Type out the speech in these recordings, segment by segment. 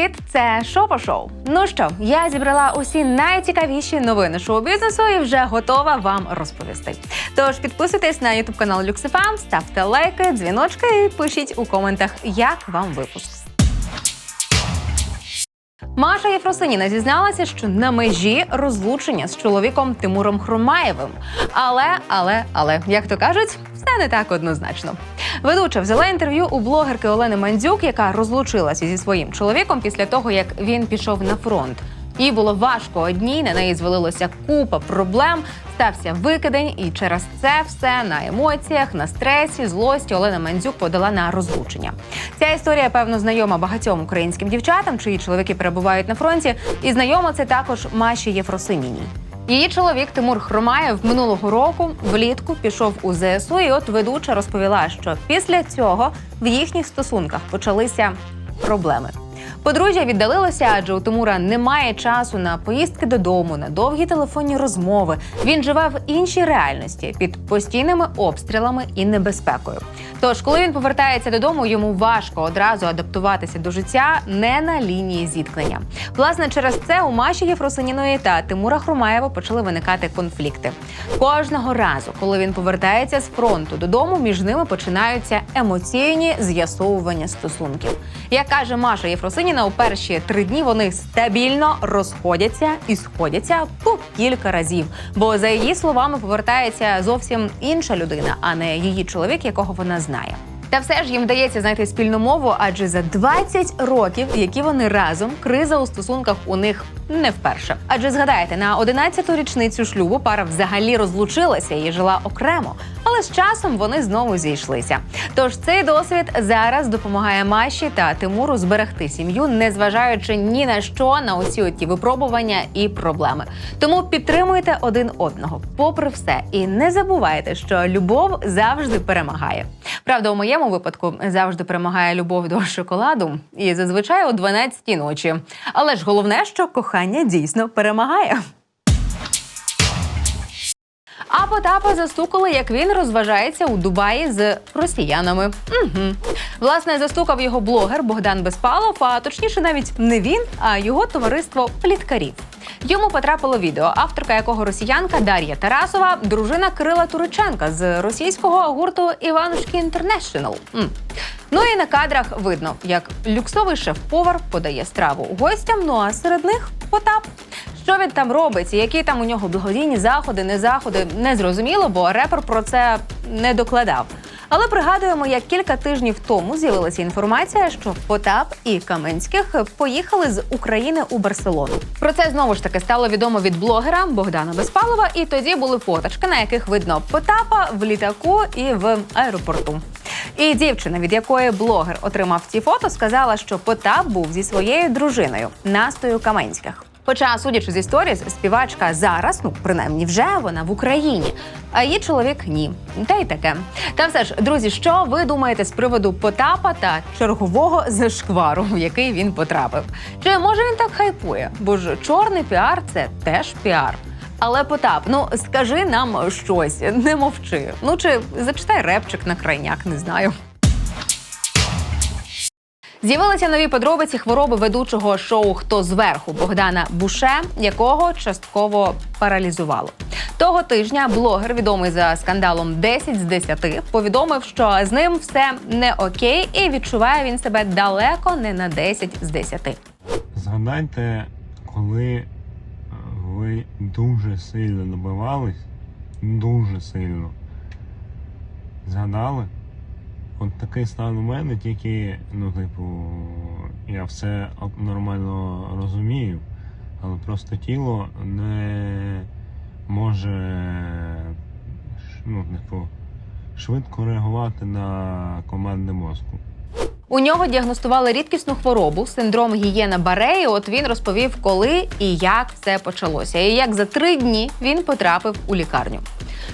Привіт, це Шопо Шоу. Ну що, я зібрала усі найцікавіші новини шоу-бізнесу і вже готова вам розповісти. Тож підписуйтесь на ютуб канал Люксифам, ставте лайки, дзвіночки і пишіть у коментах, як вам випуск. Маша Єфросиніна зізналася, що на межі розлучення з чоловіком Тимуром Хромаєвим. Але, але, але, як то кажуть, все не так однозначно. Ведуча взяла інтерв'ю у блогерки Олени Мандзюк, яка розлучилася зі своїм чоловіком після того, як він пішов на фронт. Їй було важко одній, на неї звалилося купа проблем, стався викидень, і через це все на емоціях, на стресі, злості Олена Мандзюк подала на розлучення. Ця історія, певно, знайома багатьом українським дівчатам, чиї чоловіки перебувають на фронті, і знайома це також Маші Єфросиніній. Її чоловік Тимур Хромаєв минулого року влітку пішов у ЗСУ, і от ведуча розповіла, що після цього в їхніх стосунках почалися проблеми. Подружжя віддалилося, адже у Тимура немає часу на поїздки додому, на довгі телефонні розмови. Він живе в іншій реальності під постійними обстрілами і небезпекою. Тож, коли він повертається додому, йому важко одразу адаптуватися до життя не на лінії зіткнення. Власне, через це у Маші Єфросиніної та Тимура Хромаєва почали виникати конфлікти. Кожного разу, коли він повертається з фронту додому, між ними починаються емоційні з'ясовування стосунків. Як каже Маша Єфросиніна, у перші три дні вони стабільно розходяться і сходяться по кілька разів. Бо за її словами повертається зовсім інша людина, а не її чоловік, якого вона знає. Та все ж їм вдається знайти спільну мову, адже за 20 років, які вони разом, криза у стосунках у них не вперше. Адже згадайте, на 11-ту річницю шлюбу пара взагалі розлучилася і жила окремо, але з часом вони знову зійшлися. Тож цей досвід зараз допомагає Маші та Тимуру зберегти сім'ю, незважаючи ні на що на усі оті випробування і проблеми. Тому підтримуйте один одного, попри все, і не забувайте, що любов завжди перемагає. Правда, у моєму випадку завжди перемагає любов до шоколаду, і зазвичай о 12-й ночі. Але ж головне, що кохання дійсно перемагає. А Потапа застукали, як він розважається у Дубаї з росіянами. Угу. Власне, застукав його блогер Богдан Безпалов, а точніше, навіть не він, а його товариство пліткарів. Йому потрапило відео, авторка якого росіянка Дар'я Тарасова, дружина Кирила Туриченка з російського гурту Іванушки Інтернешнл. Ну і на кадрах видно, як люксовий шеф-повар подає страву гостям. Ну а серед них Потап. Що він там робить, які там у нього благодійні заходи, не заходи, не зрозуміло, бо репер про це не докладав. Але пригадуємо, як кілька тижнів тому з'явилася інформація, що Потап і Каменських поїхали з України у Барселону. Про це знову ж таки стало відомо від блогера Богдана Безпалова, і тоді були фоточки, на яких видно Потапа в літаку і в аеропорту. І дівчина, від якої блогер отримав ці фото, сказала, що Потап був зі своєю дружиною Настою Каменських. Хоча, судячи з історії, співачка зараз, ну принаймні вже вона в Україні, а її чоловік ні. Та й таке. Та все ж, друзі, що ви думаєте з приводу Потапа та чергового зашквару, в який він потрапив? Чи може він так хайпує? Бо ж чорний піар це теж піар. Але Потап, ну скажи нам щось, не мовчи. Ну чи зачитай репчик на крайняк, не знаю. З'явилися нові подробиці хвороби ведучого шоу Хто зверху Богдана Буше, якого частково паралізувало. Того тижня блогер, відомий за скандалом 10 з 10, повідомив, що з ним все не окей, і відчуває він себе далеко не на 10 з 10. Згадайте, коли е, ви дуже сильно добивались, дуже сильно згадали. От такий стан у мене, тільки, ну, типу, я все нормально розумію, але просто тіло не може ну, типу, швидко реагувати на команди мозку. У нього діагностували рідкісну хворобу, синдром гієна Бареї. От він розповів, коли і як все почалося, і як за три дні він потрапив у лікарню.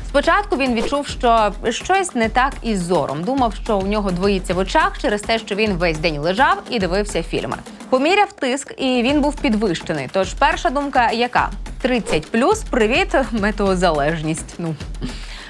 Спочатку він відчув, що щось не так із зором. Думав, що у нього двоїться в очах через те, що він весь день лежав і дивився фільми. Поміряв тиск, і він був підвищений. Тож перша думка яка? 30 плюс, привіт, метеозалежність. Ну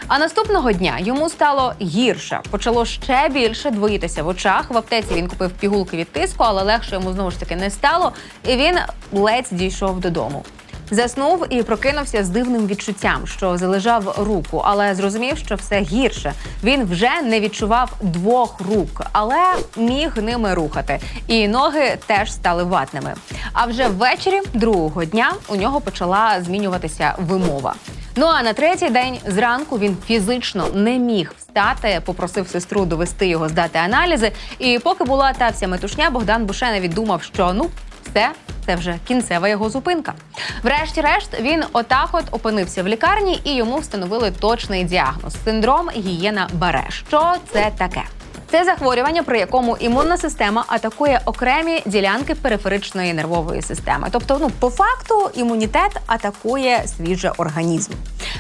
А наступного дня йому стало гірше. Почало ще більше двоїтися в очах. В аптеці він купив пігулки від тиску, але легше йому знову ж таки не стало. І він ледь дійшов додому. Заснув і прокинувся з дивним відчуттям, що залежав руку, але зрозумів, що все гірше. Він вже не відчував двох рук, але міг ними рухати. І ноги теж стали ватними. А вже ввечері другого дня у нього почала змінюватися вимова. Ну а на третій день зранку він фізично не міг встати, попросив сестру довести його здати аналізи. І поки була та вся метушня, Богдан Буше навіть думав, що ну все. Це вже кінцева його зупинка. Врешті-решт він отак от опинився в лікарні і йому встановили точний діагноз синдром гієна Баре. Що це таке? Це захворювання, при якому імунна система атакує окремі ділянки периферичної нервової системи. Тобто, ну по факту імунітет атакує свіже організм.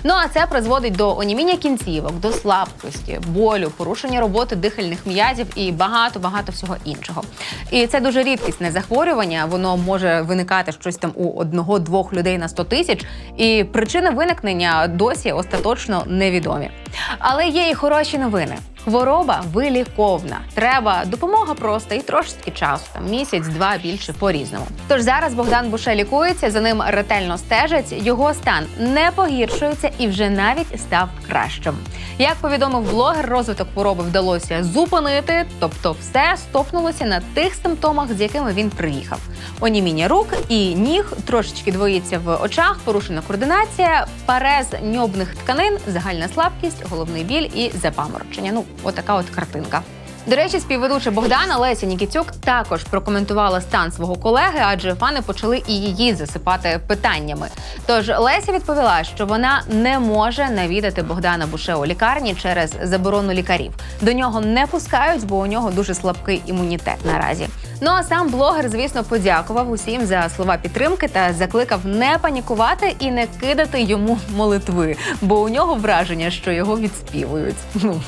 Ну а це призводить до оніміння кінцівок, до слабкості, болю, порушення роботи дихальних м'язів і багато багато всього іншого. І це дуже рідкісне захворювання. Воно може виникати щось там у одного-двох людей на 100 тисяч. І причини виникнення досі остаточно невідомі. Але є і хороші новини. Хвороба виліковна. Треба допомога просто і трошки часу, там місяць-два більше по-різному. Тож зараз Богдан Буше лікується, за ним ретельно стежать. Його стан не погіршується і вже навіть став кращим. Як повідомив блогер, розвиток хвороби вдалося зупинити, тобто все стопнулося на тих симптомах, з якими він приїхав: оніміння рук і ніг, трошечки двоїться в очах, порушена координація, парез ньобних тканин, загальна слабкість, головний біль і запаморочення. Ну, отака от картинка. До речі, співведуча Богдана Леся Нікітюк також прокоментувала стан свого колеги, адже фани почали і її засипати питаннями. Тож Леся відповіла, що вона не може навідати Богдана Буше у лікарні через заборону лікарів. До нього не пускають, бо у нього дуже слабкий імунітет наразі. Ну а сам блогер, звісно, подякував усім за слова підтримки та закликав не панікувати і не кидати йому молитви, бо у нього враження, що його відспівують. Ну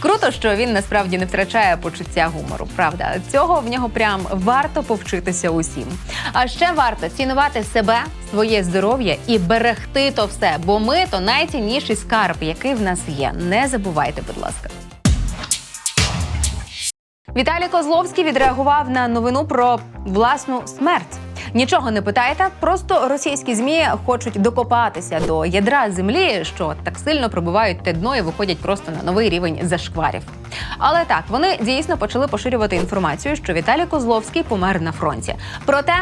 Круто, що він насправді не втрачає почуття гумору. Правда, цього в нього прям варто повчитися усім. А ще варто цінувати себе, своє здоров'я і берегти то все, бо ми то найцінніший скарб, який в нас є. Не забувайте, будь ласка. Віталій Козловський відреагував на новину про власну смерть. Нічого не питайте, просто російські змі хочуть докопатися до ядра землі, що так сильно пробивають те дно і виходять просто на новий рівень зашкварів. Але так вони дійсно почали поширювати інформацію, що Віталій Козловський помер на фронті. Проте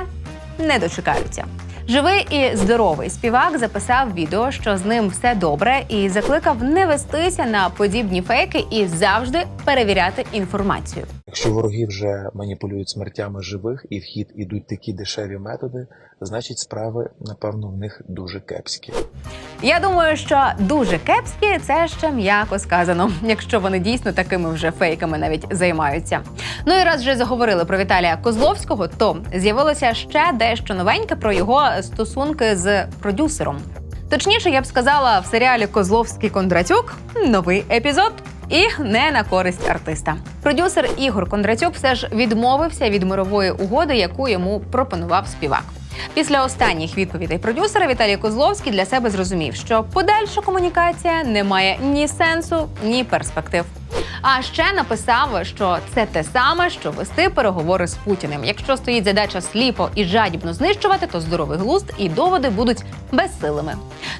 не дочекаються. Живий і здоровий співак записав відео, що з ним все добре, і закликав не вестися на подібні фейки і завжди перевіряти інформацію. Якщо вороги вже маніпулюють смертями живих і в хід ідуть такі дешеві методи, значить справи, напевно, в них дуже кепські. Я думаю, що дуже кепські це ще м'яко сказано, якщо вони дійсно такими вже фейками навіть займаються. Ну і раз вже заговорили про Віталія Козловського, то з'явилося ще дещо новеньке про його стосунки з продюсером. Точніше, я б сказала, в серіалі Козловський Кондратюк новий епізод. І не на користь артиста. Продюсер Ігор Кондратюк все ж відмовився від мирової угоди, яку йому пропонував співак. Після останніх відповідей продюсера Віталій Козловський для себе зрозумів, що подальша комунікація не має ні сенсу, ні перспектив. А ще написав, що це те саме, що вести переговори з Путіним. Якщо стоїть задача сліпо і жадібно знищувати, то здоровий глузд і доводи будуть безсилими.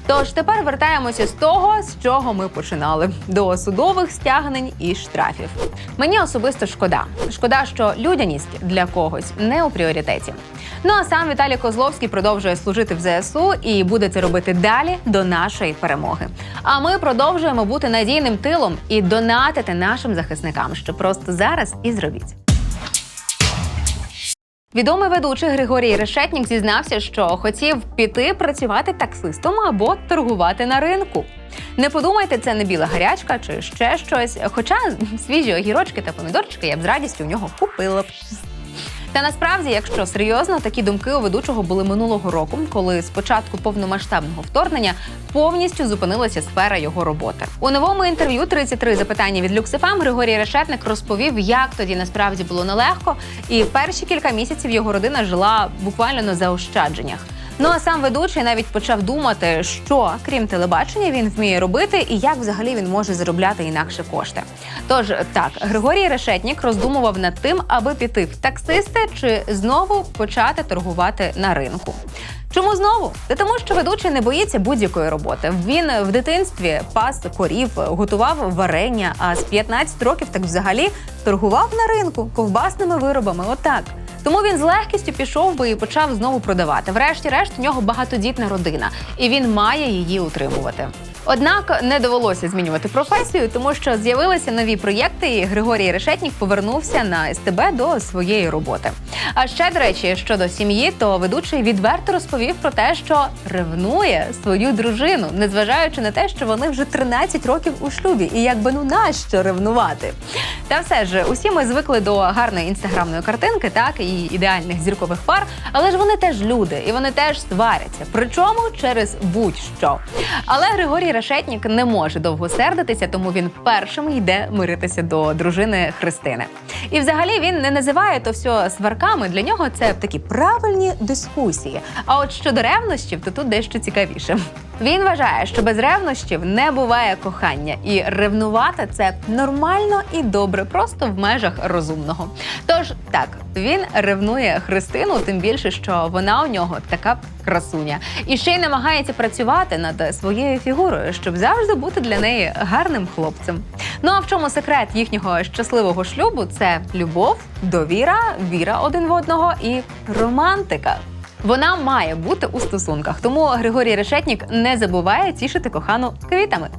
Тож тепер вертаємося з того, з чого ми починали до судових стягнень і штрафів. Мені особисто шкода. Шкода, що людяність для когось не у пріоритеті. Ну а сам Віталій Козловський продовжує служити в ЗСУ і буде це робити далі до нашої перемоги. А ми продовжуємо бути надійним тилом і донатити нашим захисникам, що просто зараз і зробіть. Відомий ведучий Григорій Решетнік зізнався, що хотів піти працювати таксистом або торгувати на ринку. Не подумайте, це не біла гарячка чи ще щось. Хоча свіжі огірочки та помідорчики я б з радістю в нього купила б. Та насправді, якщо серйозно, такі думки у ведучого були минулого року, коли з початку повномасштабного вторгнення повністю зупинилася сфера його роботи. У новому інтерв'ю «33 запитання від Люксифам Григорій Решетник розповів, як тоді насправді було нелегко, і перші кілька місяців його родина жила буквально на заощадженнях. Ну а сам ведучий навіть почав думати, що крім телебачення він вміє робити і як взагалі він може заробляти інакше кошти. Тож так, Григорій Решетнік роздумував над тим, аби піти в таксисти чи знову почати торгувати на ринку. Чому знову? Та тому, що ведучий не боїться будь-якої роботи. Він в дитинстві пас корів, готував варення, а з 15 років так взагалі торгував на ринку ковбасними виробами. Отак. Тому він з легкістю пішов би і почав знову продавати. Врешті-решт, у нього багатодітна родина, і він має її утримувати. Однак не довелося змінювати професію, тому що з'явилися нові проєкти, і Григорій Решетнік повернувся на СТБ до своєї роботи. А ще до речі, щодо сім'ї, то ведучий відверто розповів про те, що ревнує свою дружину, незважаючи на те, що вони вже 13 років у шлюбі, і якби ну нащо ревнувати. Та все ж усі ми звикли до гарної інстаграмної картинки, так і ідеальних зіркових пар, але ж вони теж люди, і вони теж сваряться. Причому через будь-що. Але Григорій Решетнік не може довго сердитися, тому він першим йде миритися до дружини Христини. І взагалі він не називає то все сварками. Для нього це такі правильні дискусії. А от щодо ревнощів, то тут дещо цікавіше. Він вважає, що без ревнощів не буває кохання, і ревнувати це нормально і добре, просто в межах розумного. Тож так, він ревнує Христину, тим більше, що вона у нього така красуня, і ще й намагається працювати над своєю фігурою, щоб завжди бути для неї гарним хлопцем. Ну а в чому секрет їхнього щасливого шлюбу? Це любов, довіра, віра один в одного і романтика. Вона має бути у стосунках, тому Григорій Решетнік не забуває тішити кохану квітами.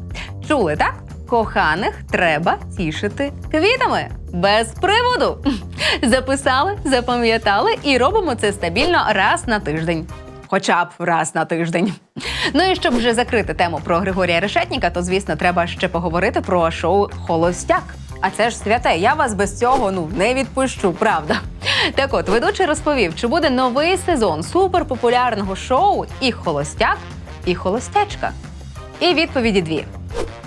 Чули так? Коханих треба тішити квітами без приводу. Записали, запам'ятали і робимо це стабільно раз на тиждень. Хоча б раз на тиждень. Ну і щоб вже закрити тему про Григорія Решетніка, то звісно треба ще поговорити про шоу Холостяк. А це ж святе. Я вас без цього ну не відпущу, правда. Так от, ведучий розповів, чи буде новий сезон суперпопулярного шоу і холостяк, і холостячка. І відповіді дві: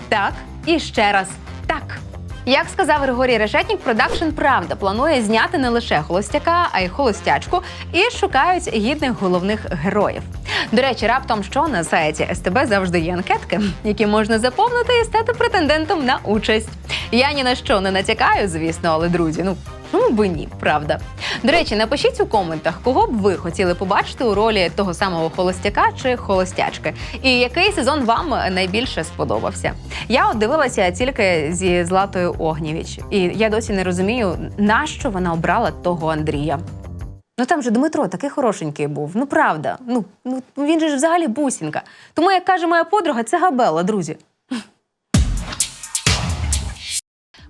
так, і ще раз так. Як сказав Григорій Решетнік, продакшн Правда планує зняти не лише холостяка, а й холостячку, і шукають гідних головних героїв. До речі, раптом що на сайті СТБ завжди є анкетки, які можна заповнити і стати претендентом на участь. Я ні на що не натякаю, звісно, але друзі, ну чому би ні, правда. До речі, напишіть у коментах, кого б ви хотіли побачити у ролі того самого холостяка чи холостячки, і який сезон вам найбільше сподобався. Я от дивилася тільки зі Златою Огнєвіч, і я досі не розумію, нащо вона обрала того Андрія. Ну там же Дмитро такий хорошенький був. Ну правда. Ну, ну він же ж взагалі бусінка. Тому, як каже моя подруга, це габела, друзі.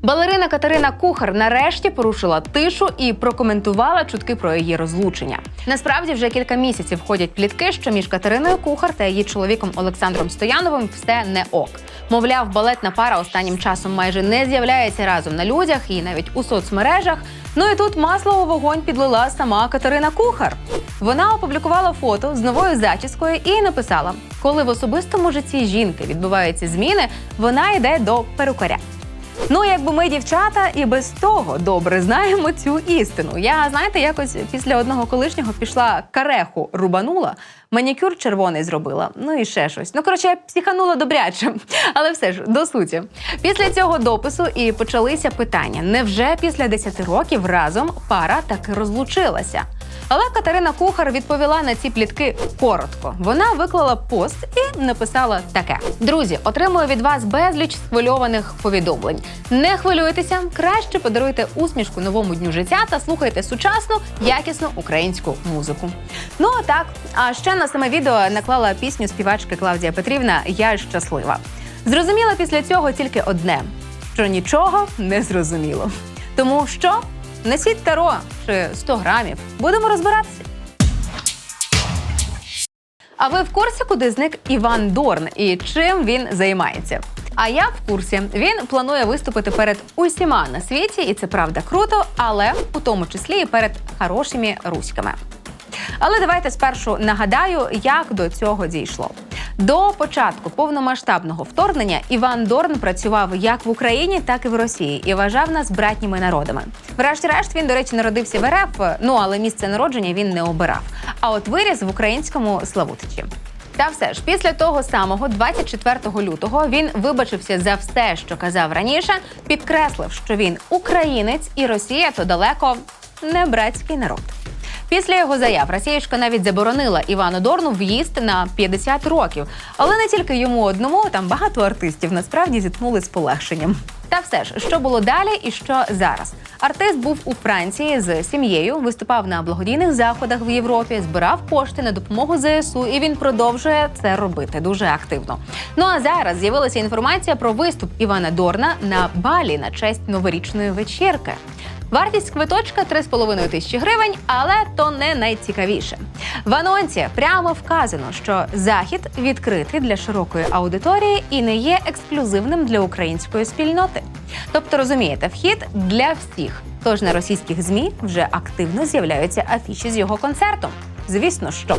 Балерина Катерина Кухар нарешті порушила тишу і прокоментувала чутки про її розлучення. Насправді вже кілька місяців ходять плітки, що між Катериною Кухар та її чоловіком Олександром Стояновим все не ок. Мовляв, балетна пара останнім часом майже не з'являється разом на людях і навіть у соцмережах. Ну і тут масло у вогонь підлила сама Катерина Кухар. Вона опублікувала фото з новою зачіскою і написала: коли в особистому житті жінки відбуваються зміни, вона йде до перукаря. Ну, якби ми дівчата і без того добре знаємо цю істину. Я знаєте, якось після одного колишнього пішла кареху рубанула, манікюр червоний зробила. Ну і ще щось. Ну коротше, я психанула добряче, але все ж до суті. Після цього допису і почалися питання: невже після 10 років разом пара таки розлучилася? Але Катерина Кухар відповіла на ці плітки коротко. Вона виклала пост і написала таке: Друзі, отримую від вас безліч схвильованих повідомлень. Не хвилюйтеся, краще подаруйте усмішку новому дню життя та слухайте сучасну, якісну українську музику. Ну а так, а ще на саме відео наклала пісню співачки Клавдія Петрівна Я щаслива. Зрозуміла після цього тільки одне: що нічого не зрозуміло. Тому що несіть таро чи 100 грамів. Будемо розбиратися. А ви в курсі, куди зник Іван Дорн і чим він займається? А я в курсі. Він планує виступити перед усіма на світі, і це правда круто, але у тому числі і перед хорошими руськами. Але давайте спершу нагадаю, як до цього дійшло. До початку повномасштабного вторгнення Іван Дорн працював як в Україні, так і в Росії і вважав нас братніми народами. Врешті-решт він, до речі, народився в РФ, ну але місце народження він не обирав. А от виріс в українському Славутичі. Та все ж після того самого 24 лютого він вибачився за все, що казав раніше, підкреслив, що він українець і Росія то далеко не братський народ. Після його заяв Росієчка навіть заборонила Івану Дорну в'їзд на 50 років. Але не тільки йому одному, там багато артистів насправді зіткнули з полегшенням. Та все ж, що було далі і що зараз? Артист був у Франції з сім'єю, виступав на благодійних заходах в Європі, збирав кошти на допомогу ЗСУ, і він продовжує це робити дуже активно. Ну а зараз з'явилася інформація про виступ Івана Дорна на Балі на честь новорічної вечірки. Вартість квиточка 3,5 тисячі гривень, але то не найцікавіше. В анонсі прямо вказано, що захід відкритий для широкої аудиторії і не є ексклюзивним для української спільноти. Тобто, розумієте, вхід для всіх. Тож на російських змі вже активно з'являються афіші з його концертом. Звісно, що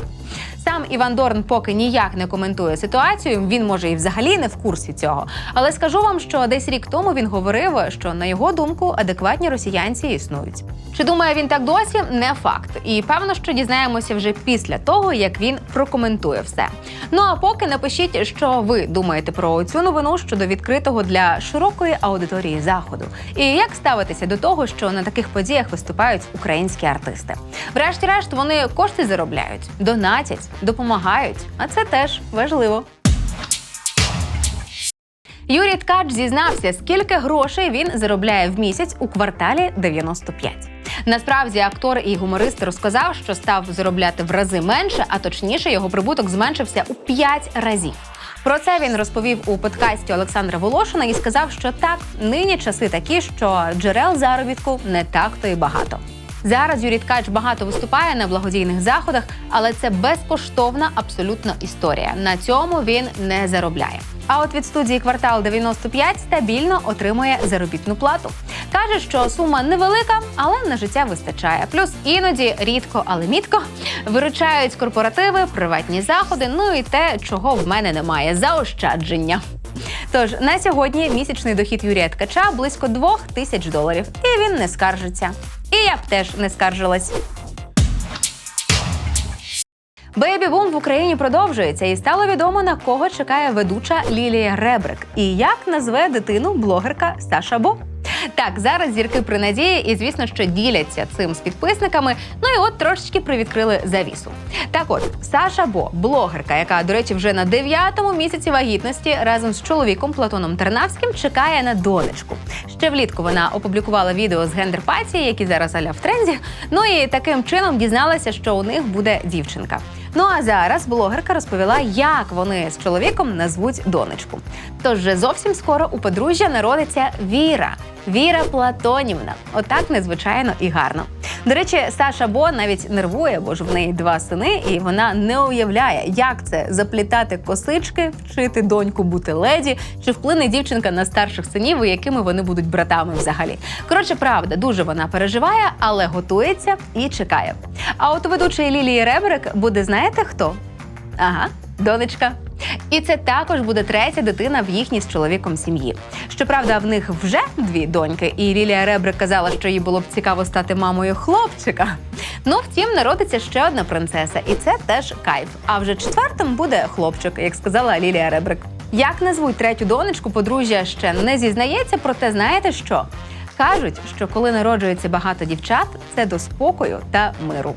сам Іван Дорн поки ніяк не коментує ситуацію. Він може і взагалі не в курсі цього. Але скажу вам, що десь рік тому він говорив, що на його думку адекватні росіянці існують. Чи думає він так досі? Не факт. І певно, що дізнаємося вже після того, як він прокоментує все. Ну а поки напишіть, що ви думаєте про цю новину щодо відкритого для широкої аудиторії заходу, і як ставитися до того, що на таких подіях виступають українські артисти. Врешті-решт, вони кошти заробляють, донатять, допомагають, а це теж важливо. Юрій Ткач зізнався, скільки грошей він заробляє в місяць у кварталі 95. Насправді актор і гуморист розказав, що став заробляти в рази менше, а точніше його прибуток зменшився у 5 разів. Про це він розповів у подкасті Олександра Волошина і сказав, що так, нині часи такі, що джерел заробітку не так то й багато. Зараз Юрій Ткач багато виступає на благодійних заходах, але це безкоштовна абсолютно історія. На цьому він не заробляє. А от від студії квартал 95 стабільно отримує заробітну плату. Каже, що сума невелика, але на життя вистачає. Плюс іноді рідко, але мітко виручають корпоративи, приватні заходи. Ну і те, чого в мене немає заощадження. Тож на сьогодні місячний дохід Юрія Ткача близько двох тисяч доларів, і він не скаржиться. І я б теж не скаржилась. Бейбі-бум в Україні продовжується, і стало відомо на кого чекає ведуча Лілія Ребрик і як назве дитину блогерка Саша Бо. Так, зараз зірки при надії, і звісно, що діляться цим з підписниками. Ну і от трошечки привідкрили завісу. Так от Саша Бо, блогерка, яка, до речі, вже на дев'ятому місяці вагітності разом з чоловіком Платоном Тернавським чекає на донечку. Ще влітку вона опублікувала відео з гендерпатії, які зараз аля в тренді. Ну і таким чином дізналася, що у них буде дівчинка. Ну а зараз блогерка розповіла, як вони з чоловіком назвуть донечку. Тож вже зовсім скоро у подружжя народиться Віра. Віра Платонівна. Отак незвичайно і гарно. До речі, Саша Бо навіть нервує, бо ж в неї два сини, і вона не уявляє, як це заплітати косички, вчити доньку бути леді, чи вплине дівчинка на старших синів, і якими вони будуть братами взагалі. Коротше, правда, дуже вона переживає, але готується і чекає. А от у ведучої Лілії Ребрик буде знаєте хто? Ага, донечка. І це також буде третя дитина в їхній з чоловіком сім'ї. Щоправда, в них вже дві доньки, і Лілія Ребрик казала, що їй було б цікаво стати мамою хлопчика. Ну, втім, народиться ще одна принцеса, і це теж кайф. А вже четвертим буде хлопчик, як сказала Лілія Ребрик. Як назвуть третю донечку, подружжя ще не зізнається, проте знаєте що? Кажуть, що коли народжується багато дівчат, це до спокою та миру.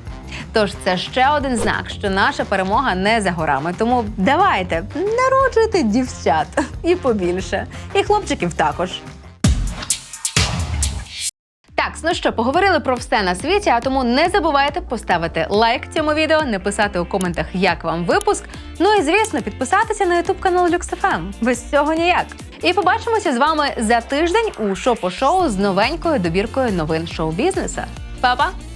Тож це ще один знак, що наша перемога не за горами. Тому давайте народжуйте дівчат і побільше, і хлопчиків також. Так, ну що, поговорили про все на світі, а тому не забувайте поставити лайк цьому відео, написати у коментах, як вам випуск. Ну і звісно, підписатися на ютуб канал LuxFM. Без цього ніяк. І побачимося з вами за тиждень у шопо шоу з новенькою добіркою новин шоу-бізнеса. Па-па!